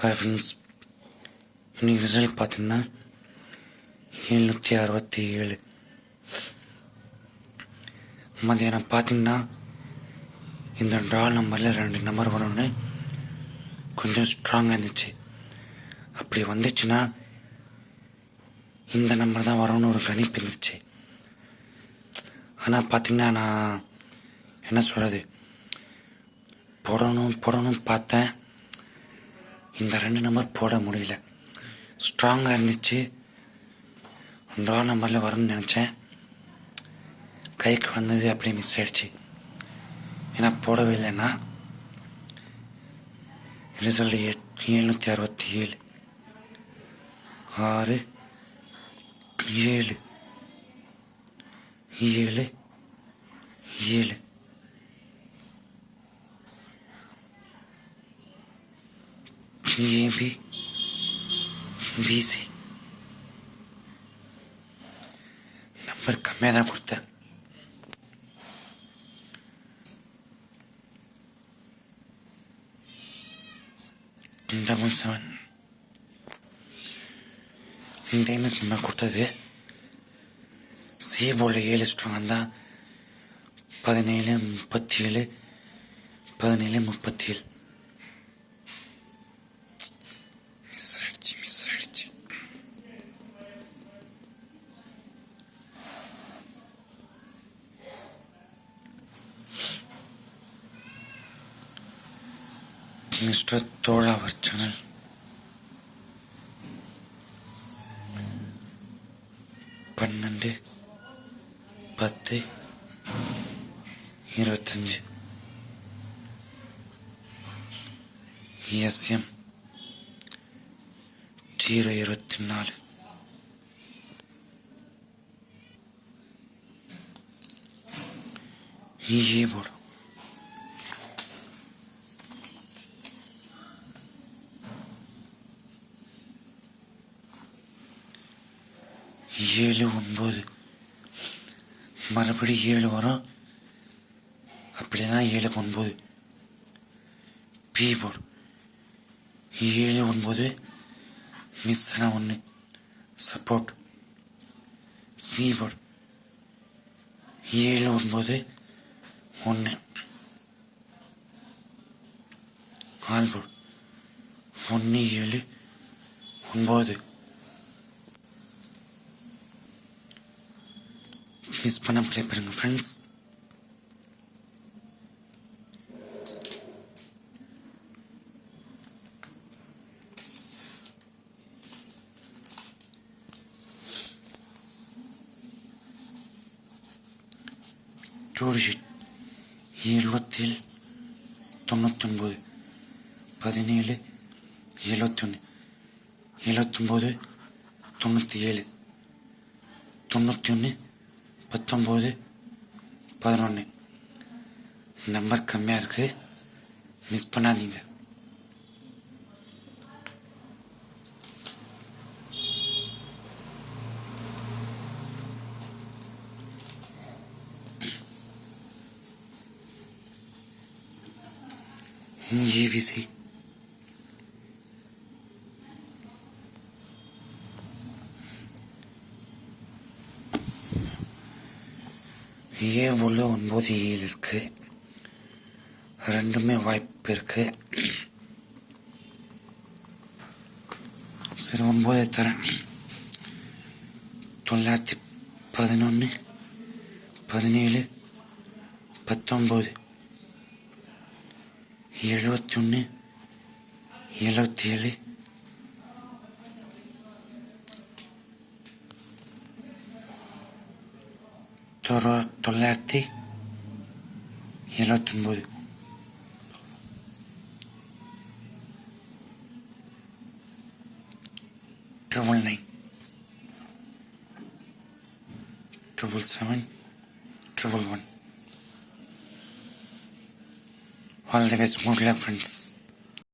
Hi friends இன்னைக்கு result பார்த்தீங்கன்னா எழுநூற்றி அறுபத்தி ஏழு. மதியானம் பார்த்தீங்கன்னா இந்த ட்ரா நம்பரில் ரெண்டு நம்பர் வரும்னு கொஞ்சம் ஸ்ட்ராங்காக இருந்துச்சு. அப்படி வந்துச்சுன்னா இந்த நம்பர் தான் வரும்னு ஒரு கணிப்பு இருந்துச்சு. ஆனால் பார்த்தீங்கன்னா நான் என்ன சொல்கிறது போடணும் போடணும் பார்த்தேன். இந்த ரெண்டு நம்பர் போட முடியல. ஸ்ட்ராங்காக இருந்துச்சு. ட்ரா நம்பரில் வரணும்னு நினச்சேன். கைக்கு வந்தது அப்படியே மிஸ் ஆகிடுச்சு ஏன்னா போடவே இல்லைன்னா ரிசல்ட் எட் எழுநூற்றி அறுபத்தி ஏழு. ஆறு ஏழு ஏழு ஏழு. ஏபி பிசி நம்பர் கம்மியாக தான் கொடுத்தேன். டபுள் செவன் இந்த டைம்ஸ் நம்ம கொடுத்தது. சி போர்டில் ஏழு ஸ்ட்ராங் தான் பதினேழு முப்பத்தி ஏழு பதினேழு முப்பத்தி ஏழு மிஸ்டர் தோழாவர் சேனல் பன்னெண்டு பத்து இருபத்தஞ்சு. எஸ்எம் ஜீரோ இருபத்தி நாலு. ஏ போடும் ஏழு ஒன்பது. மறுபடி ஏழு வரும். அப்படின்னா ஏழு ஒன்பது. பி போர்டு ஏழு ஒன்பது மிஸ் ஆன ஒன்று சப்போர்ட் சி போர்டு ஏழு ஒன்பது ஒன்று ஆல்போர்டு ஒன்று ஏழு ஒன்பது. யூஸ் பண்ண ப்ளே பண்ணுங்க ஃப்ரெண்ட்ஸ் ஜோடி ஷீட் எழுபத்தேழு தொண்ணூத்தொன்பது பதினேழு எழுபத்தொன்று எழுபத்தொம்போது தொண்ணூற்றி ஏழு தொண்ணூற்றி ஒன்று பத்தொம்போது பதினொன்று நம்பர் கம்மியாக இருக்குது மிஸ் பண்ணாதீங்க. ஏபிசி ஏ உள்ள ஒன்பது ஏழு இருக்கு. ரெண்டுமே வாய்ப்பு இருக்கு. சரி ஒன்பது தரேன். தொள்ளாயிரத்தி பதினொன்று பதினேழு பத்தொம்போது எழுபத்தி ஒன்று soru τολέρτη γύρω του μου. Trouble nine. Trouble seven. Trouble one. All the best. Good luck, friends.